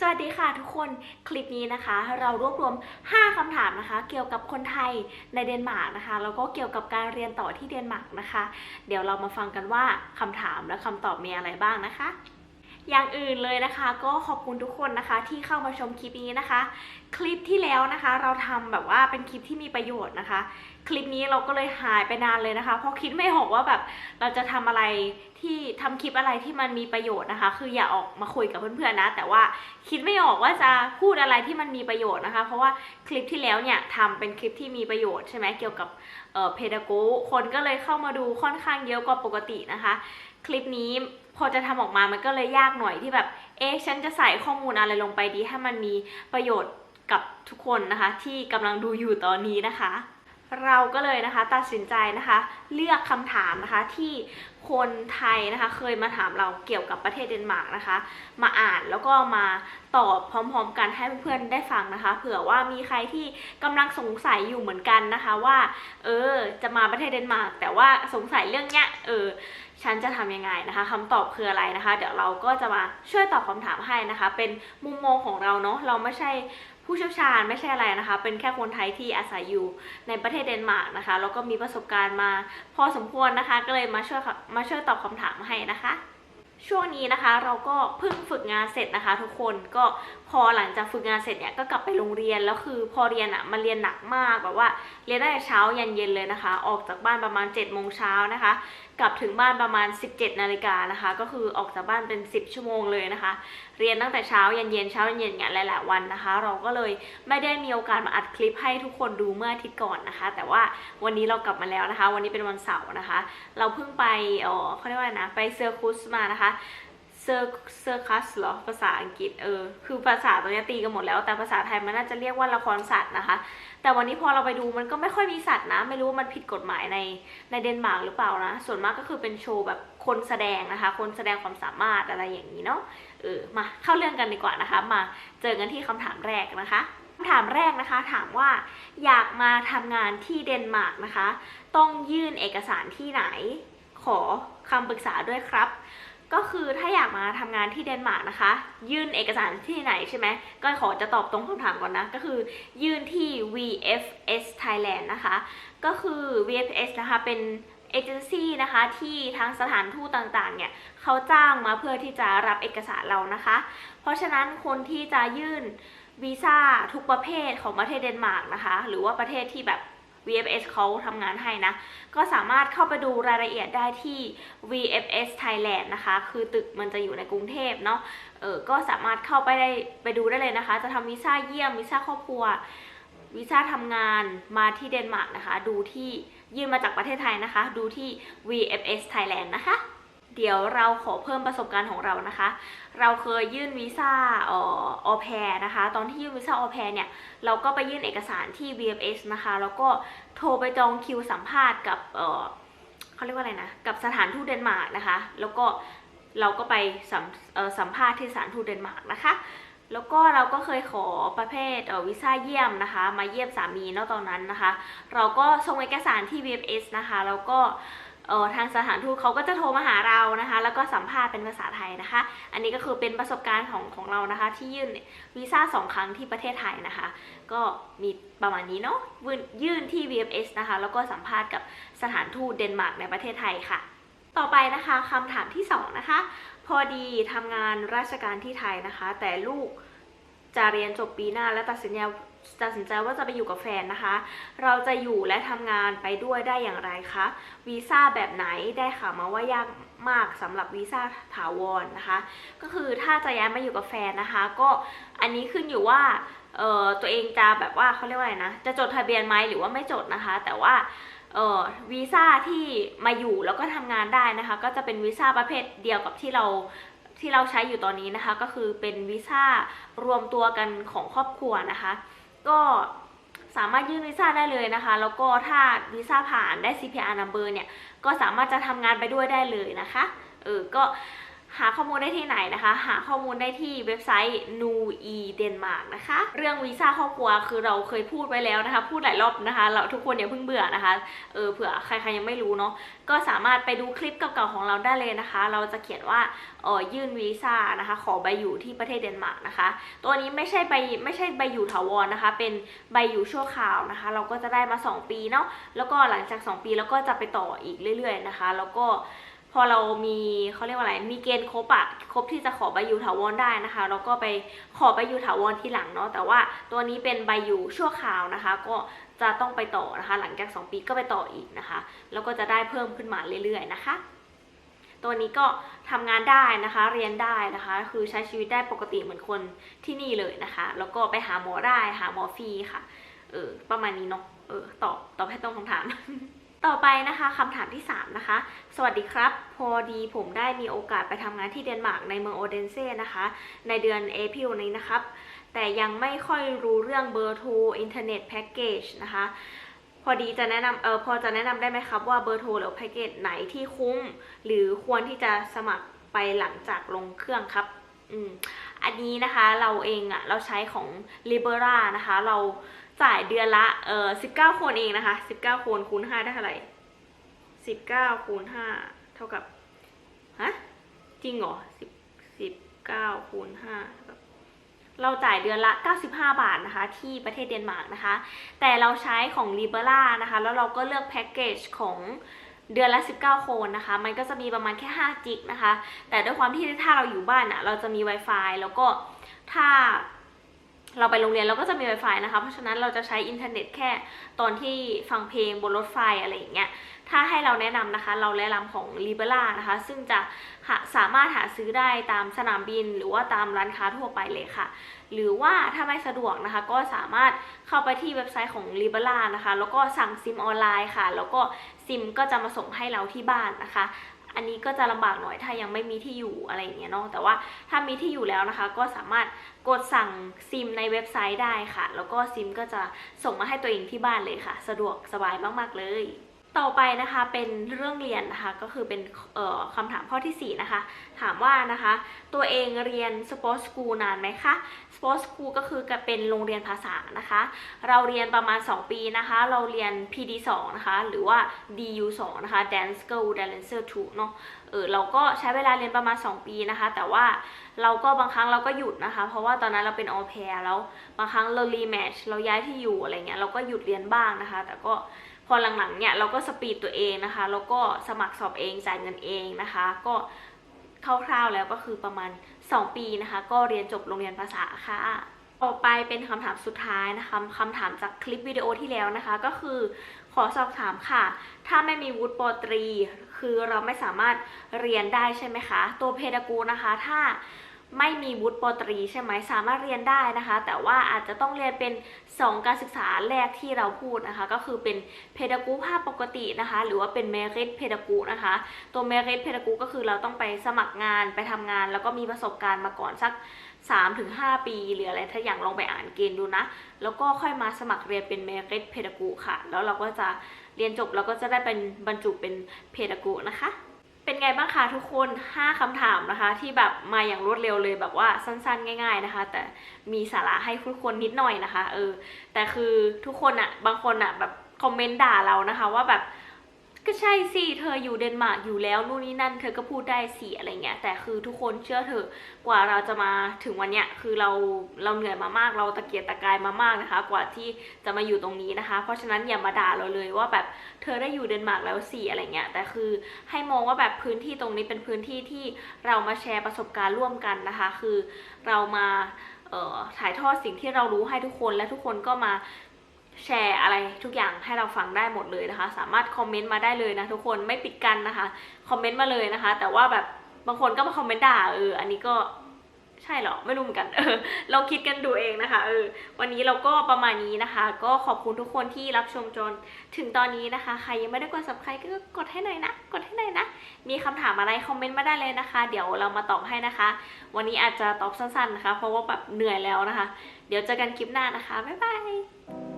สวัสดีค่ะทุกคนคลิปนี้นะคะ เรารวบรวม 5คำถามนะคะ เกี่ยวกับคนไทยในเดนมาร์กนะคะแล้วก็เกี่ยวกับการเรียนต่อที่เดนมาร์กนะคะ เดี๋ยวเรามาฟังกันว่าคำถามและคำตอบมีอะไรบ้างนะคะ อย่างอื่นเลยนะคะ ก็ขอบคุณทุกคนนะคะ ที่เข้ามาชมคลิปนี้นะคะ คลิปที่แล้วนะคะ เราทำแบบว่าเป็นคลิปที่มีประโยชน์นะคะ คลิปนี้เราก็เลยหายไปนานเลยนะคะ เพราะคิดไม่ออกว่าแบบเราจะทำอะไรที่ทำคลิปอะไรที่มันมีประโยชน์นะคะ คืออย่าออกมาคุยกับเพื่อนๆนะ แต่ว่าคิดไม่ออกว่าจะพูดอะไรที่มันมีประโยชน์นะคะ เพราะว่าคลิปที่แล้วเนี่ยทำเป็นคลิปที่มีประโยชน์ใช่ไหมเกี่ยวกับเออเพดาโกคนก็เลยเข้ามาดูค่อนข้างเยอะกว่าปกตินะคะ คลิปนี้พอจะทำออกมามันก็เลยยากหน่อยที่แบบ เอ๊ะฉันจะใส่ข้อมูลอะไรลงไปดี ให้มันมีประโยชน์กับทุกคนนะคะ ที่กำลังดูอยู่ตอนนี้นะคะ เราก็เลยนะคะตัดสินใจนะคะ เลือกคำถามนะคะที่คนไทยนะคะเคยมาถามเราเกี่ยวกับประเทศเดนมาร์กนะคะ มาอ่านแล้วก็มาตอบพร้อมๆ กันให้เพื่อนๆได้ฟังนะคะ เผื่อว่ามีใครที่กำลังสงสัยอยู่เหมือนกันนะคะว่า เออ จะมาประเทศเดนมาร์กแต่ว่าสงสัยเรื่องเนี้ยเออ ฉันจะทำยังไงนะคะคำตอบคืออะไรนะคะ เดี๋ยวเราก็จะมาช่วยตอบคำถามให้นะคะ เป็นมุมมองของเราเนาะเราไม่ใช่ผู้เชี่ยวชาญไม่ใช่อะไรนะคะ เป็นแค่คนไทยที่อาศัยอยู่ในประเทศเดนมาร์กนะคะแล้วก็มีประสบการณ์มาพอสมควรนะคะ ก็เลยมาช่วยมาช่วยตอบคำถามให้นะคะช่วงนี้นะคะเราก็เพิ่งฝึกงานเสร็จนะคะ ทุกคนก็พอหลังจากฝึกงานเสร็จเนี่ยก็กลับไปโรงเรียนแล้วคือพอเรียนอะ่ะมันเรียนหนักมากแบบว่าเรียนตั้เช้ายันเย็นเลยนะคะ ออกจากบ้านประมาณ7จ็ดโมงเช้านะคะ กลับถึงบ้านประมาณ 17 นาฬิกานะคะ ก็คือออกจากบ้านเป็น 10 ชั่วโมงเลยนะคะ เรียนตั้งแต่เช้ายันเย็นเช้ายันเย็นเนี่ยหลายๆวันนะคะ เราก็เลยไม่ได้มีโอกาสมาอัดคลิปให้ทุกคนดูเมื่ออาทิตย์ก่อนนะคะ แต่ว่าวันนี้เรากลับมาแล้วนะคะ วันนี้เป็นวันเสาร์นะคะ เราเพิ่งไปเออเขาเรียกว่าไรนะไปเซอร์คุสมานะคะ ซอร์เซอร์คัสเหรอภาษาอังกฤษเออคือภาษาตอนนี้ตีกันหมดแล้ว แต่ภาษาไทยมันน่าจะเรียกว่าละครสัตว์นะคะ แต่วันนี้พอเราไปดูมันก็ไม่ค่อยมีสัตว์นะ ไม่รู้ว่ามันผิดกฎหมายในในเดนมาร์กหรือเปล่านะ ส่วนมากก็คือเป็นโชว์แบบคนแสดงนะคะ คนแสดงความสามารถอะไรอย่างนี้เนาะเออมาเข้าเรื่องกันดีกว่านะคะ มาเจอกันที่คำถามแรกนะคะคำถามแรกนะคะ ถามว่าอยากมาทำงานที่เดนมาร์กนะคะ ต้องยื่นเอกสารที่ไหน ขอคำปรึกษาด้วยครับ ก็คือถ้าอยากมาทำงานที่เดนมาร์กนะคะ ยื่นเอกสารที่ไหนใช่ไหมก็ขอจะตอบตรงคำถามก่อนนะ ก็คือยื่นที่ VFS Thailand นะคะ ก็คือ VFS นะคะเป็นเอเจนซี่นะคะที่ทางสถานทูตต่างๆเนี่ยเขาจ้างมาเพื่อที่จะรับเอกสารเรานะคะ เพราะฉะนั้นคนที่จะยื่นวีซ่าทุกประเภทของประเทศเดนมาร์กนะคะ หรือว่าประเทศที่แบบ VFS เขาทำงานให้นะ ก็สามารถเข้าไปดูรายละเอียดได้ที่ VFS Thailand นะคะ คือตึกมันจะอยู่ในกรุงเทพเนาะ เออ ก็สามารถเข้าไปได้ไปดูได้เลยนะคะ จะทำวีซ่าเยี่ยมวีซ่าครอบครัววีซ่าทำงานมาที่เดนมาร์กนะคะ ดูที่ยื่นมาจากประเทศไทยนะคะ ดูที่ VFS Thailand นะคะ เดี๋ยวเราขอเพิ่มประสบการณ์ของเรานะคะ เราเคยยื่นวีซ่าออแพรนะคะ ตอนที่ยื่นวีซ่าออแพรเนี่ย เราก็ไปยื่นเอกสารที่ VFS นะคะ แล้วก็โทรไปจองคิวสัมภาษณ์กับเขาเรียกว่าอะไรนะ กับสถานทูตเดนมาร์กนะคะ แล้วก็เราก็ไปสัมสัมภาษณ์ที่สถานทูตเดนมาร์กนะคะ แล้วก็เราก็เคยขอประเภทเวีซ่าเยี่ยมนะคะ มาเยี่ยมสามีเนาะตอนนั้นนะคะ เราก็ส่งเอกสารที่ VFS นะคะ แล้วก็เออทางสถานทูตเขาก็จะโทรมาหาเรานะคะ แล้วก็สัมภาษณ์เป็นภาษาไทยนะคะ อันนี้ก็คือเป็นประสบการณ์ของของเรานะคะ ที่ยื่นวีซ่าสองครั้งที่ประเทศไทยนะคะ ก็มีประมาณนี้เนาะยื่นยื่นที่ VFS นะคะ แล้วก็สัมภาษณ์กับสถานทูตเดนมาร์กในประเทศไทยค่ะ ต่อไปนะคะคำถามที่สองนะคะ พอดีทำงานราชการที่ไทยนะคะ แต่ลูก จะเรียนจบปีหน้าและตัดสินใจตัดสินใจว่าจะไปอยู่กับแฟนนะคะ เราจะอยู่และทำงานไปด้วยได้อย่างไรคะ วีซ่าแบบไหนได้ข่าวมาว่ายากมากสำหรับวีซ่าถาวรนะคะ ก็คือถ้าจะย้ายมาอยู่กับแฟนนะคะ ก็อันนี้ขึ้นอยู่ว่าเอ่อตัวเองจะแบบว่าเขาเรียกว่าอะไรนะ จะจดทะเบียนไหมหรือว่าไม่จดนะคะ แต่ว่าเอ่อวีซ่าที่มาอยู่แล้วก็ทำงานได้นะคะ ก็จะเป็นวีซ่าประเภทเดียวกับที่เรา ที่เราใช้อยู่ตอนนี้นะคะ ก็คือเป็นวีซ่ารวมตัวกันของครอบครัวนะคะ ก็สามารถยื่นวีซ่าได้เลยนะคะ แล้วก็ถ้าวีซ่าผ่านได้ CPR number เนี่ย ก็สามารถจะทำงานไปด้วยได้เลยนะคะ เออ ก็ หาข้อมูลได้ที่ไหนนะคะ หาข้อมูลได้ที่เว็บไซต์นูอีเดนมาร์กนะคะ เรื่องวีซ่าครอบครัวคือเราเคยพูดไว้แล้วนะคะ พูดหลายรอบนะคะ เราทุกคนอย่าเพิ่งเบื่อนะคะ เออเผื่อใครๆยังไม่รู้เนาะ ก็สามารถไปดูคลิปเก่าๆของเราได้เลยนะคะ เราจะเขียนว่าเออยื่นวีซ่านะคะ ขอใบอยู่ที่ประเทศเดนมาร์กนะคะ ตัวนี้ไม่ใช่ใบไม่ใช่ใบอยู่ถาวรนะคะ เป็นใบอยู่ชั่วคราวนะคะ เราก็จะได้มา 2 ปีเนาะ แล้วก็หลังจาก 2 ปีแล้วก็จะไปต่ออีกเรื่อย ๆนะคะ แล้วก็ พอเรามีเขาเรียกว่าอะไร มีเกณฑ์ครบอะครบที่จะขอใบอยู่ถาวรได้นะคะเราก็ไปขอใบอยู่ถาวรทีหลังเนาะแต่ว่าตัวนี้เป็นใบอยู่ชั่วคราวนะคะ ก็จะต้องไปต่อนะคะ หลังจาก 2 ปีก็ไปต่ออีกนะคะ แล้วก็จะได้เพิ่มขึ้นมาเรื่อยๆนะคะ ตัวนี้ก็ทำงานได้นะคะ เรียนได้นะคะ คือใช้ชีวิตได้ปกติเหมือนคนที่นี่เลยนะคะ แล้วก็ไปหาหมอได้หาหมอฟรีค่ะ เออประมาณนี้เนาะ เออตอบตอบให้ตรงคำถาม ต่อไปนะคะคำถามที่ 3 นะคะ สวัสดีครับ พอดีผมได้มีโอกาสไปทำงานที่เดนมาร์กในเมืองโอเดนเซ่นะคะ ในเดือนเอพิลนี้นะครับ แต่ยังไม่ค่อยรู้เรื่องเบอร์โทรอินเทอร์เน็ตแพ็กเกจนะคะ พอดีจะแนะนำเออพอจะแนะนำได้ไหมครับว่าเบอร์โทรหรือแพ็กเกจไหนที่คุ้ม หรือควรที่จะสมัครไปหลังจากลงเครื่องครับอืมอันนี้นะคะเราเองอะ่ะเราใช้ของ Libera นะคะเรา จ่ายเดือนละเออ19คนเองนะคะ19คนคูณ5ได้เท่าไหร่19คูณ5เท่ากับฮะจริงเหรอ10 19คูณ5เท่ากับเราจ่ายเดือนละ 95 บาทนะคะ ที่ประเทศเดนมาร์กนะคะ แต่เราใช้ของ Libera นะคะ แล้วเราก็เลือกแพ็กเกจของเดือนละ 19 โคนนะคะ มันก็จะมีประมาณแค่ 5 จิกนะคะ แต่ด้วยความที่ถ้าเราอยู่บ้านอะเราจะมี Wi-Fi แล้วก็ถ้า เราไปโรงเรียนเราก็จะมี Wi-Fi นะคะ เพราะฉะนั้นเราจะใช้อินเทอร์เน็ตแค่ตอนที่ฟังเพลงบนรถไฟอะไรอย่างเงี้ย ถ้าให้เราแนะนำนะคะ เราแนะนำของ Libera นะคะ ซึ่งจะหาสามารถหาซื้อได้ตามสนามบิน หรือว่าตามร้านค้าทั่วไปเลยค่ะ หรือว่าถ้าไม่สะดวกนะคะ ก็สามารถเข้าไปที่เว็บไซต์ของ Libera นะคะ แล้วก็สั่งซิมออนไลน์ค่ะ แล้วก็ซิมก็จะมาส่งให้เราที่บ้านนะคะ อันนี้ก็จะลำบากหน่อยถ้ายังไม่มีที่อยู่อะไรอย่างเงี้ยเนาะแต่ว่าถ้ามีที่อยู่แล้วนะคะ ก็สามารถกดสั่งซิมในเว็บไซต์ได้ค่ะ แล้วก็ซิมก็จะส่งมาให้ตัวเองที่บ้านเลยค่ะ สะดวกสบายมากๆเลย ต่อไปนะคะเป็นเรื่องเรียนนะคะก็คือเป็นคำถามข้อที่ 4 นะคะ ถามว่านะคะตัวเองเรียน Sport School นานไหมคะ Sport School ก็คือจะเป็นโรงเรียนภาษานะคะ เราเรียนประมาณ 2 ปีนะคะ เราเรียน PD 2นะคะหรือว่า DU 2นะคะ Dance Girl Dancer 2เนาะเออเราก็ใช้เวลาเรียนประมาณ 2 ปีนะคะ แต่ว่าเราก็บางครั้งเราก็หยุดนะคะ เพราะว่าตอนนั้นเราเป็นออแพรแล้วบางครั้งเรารีแมชเราย้ายที่อยู่อะไรเงี้ยเราก็หยุดเรียนบ้างนะคะ แต่ก็ พอหลังๆเนี่ยเราก็สปีดตัวเองนะคะ แล้วก็สมัครสอบเองจ่ายเงินเองนะคะ ก็คร่าวๆแล้วก็คือประมาณ 2 ปีนะคะ ก็เรียนจบโรงเรียนภาษาค่ะต่อไปเป็นคำถามสุดท้ายนะคะคำถามจากคลิปวิดีโอที่แล้วนะคะ ก็คือขอสอบถามค่ะ ถ้าไม่มีวุฒิปตรี คือเราไม่สามารถเรียนได้ใช่ไหมคะ ตัวเพดากูนะคะ ถ้า ไม่มีวุฒิปตรีใช่ไหมสามารถเรียนได้นะคะ แต่ว่าอาจจะต้องเรียนเป็น 2 การศึกษาแรกที่เราพูดนะคะ ก็คือเป็นเพดากูภาพปกตินะคะ หรือว่าเป็นเมริตเพดากูนะคะ ตัวเมริตเพดากูก็คือเราต้องไปสมัครงานไปทำงาน แล้วก็มีประสบการณ์มาก่อนสัก 3-5 ปี หรืออะไรถ้าอย่างลองไปอ่านเกณฑ์ดูนะ แล้วก็ค่อยมาสมัครเรียนเป็นเมริตเพดากูค่ะ แล้วเราก็จะเรียนจบเราก็จะได้เป็นบรรจุเป็นเพดากูนะคะ เป็นไงบ้างคะทุกคน 5คำถามนะคะ ที่แบบมาอย่างรวดเร็วเลยแบบว่าสั้นๆ ง่าย ๆนะคะ แต่มีสาระให้ทุกคนนิดหน่อยนะคะ เออ แต่คือทุกคนอะบางคนอะแบบคอมเมนต์ด่าเรานะคะ ว่าแบบ ก็ใช่สิเธออยู่เดนมาร์กอยู่แล้วนู่นนี่นั่น เธอก็พูดได้สิอะไรเงี้ยแต่คือทุกคนเชื่อเถอกว่าเราจะมาถึงวันเนี้ยคือเราเราเหนื่อยมามาก เราตะเกียกตะกายมามากนะคะ กว่าที่จะมาอยู่ตรงนี้นะคะ เพราะฉะนั้นอย่ามาด่าเราเลยว่าแบบเธอได้อยู่เดนมาร์กแล้วสิอะไรเงี้ยแต่คือให้มองว่าแบบพื้นที่ตรงนี้เป็นพื้นที่ที่เรามาแชร์ประสบการณ์ร่วมกันนะคะ คือเรามาถ่ายทอดสิ่งที่เรารู้ให้ทุกคนและทุกคนก็มา แชร์อะไรทุกอย่างให้เราฟังได้หมดเลยนะคะ สามารถคอมเมนต์มาได้เลยนะทุกคนไม่ปิดกันนะคะคอมเมนต์มาเลยนะคะ แต่ว่าแบบบางคนก็มาคอมเมนต์ด่าเอออันนี้ก็ใช่เหรอไม่รู้เหมือนกันเออเราคิดกันดูเองนะคะเออวันนี้เราก็ประมาณนี้นะคะ ก็ขอบคุณทุกคนที่รับชมจนถึงตอนนี้นะคะ ใครยังไม่ได้กด subscribe ก็กดให้หน่อยนะกดให้หน่อยนะ มีคำถามอะไรคอมเมนต์มาได้เลยนะคะ เดี๋ยวเรามาตอบให้นะคะ วันนี้อาจจะตอบสั้นๆนะคะ เพราะว่าแบบเหนื่อยแล้วนะคะ เดี๋ยวเจอกันคลิปหน้านะคะบ๊ายบาย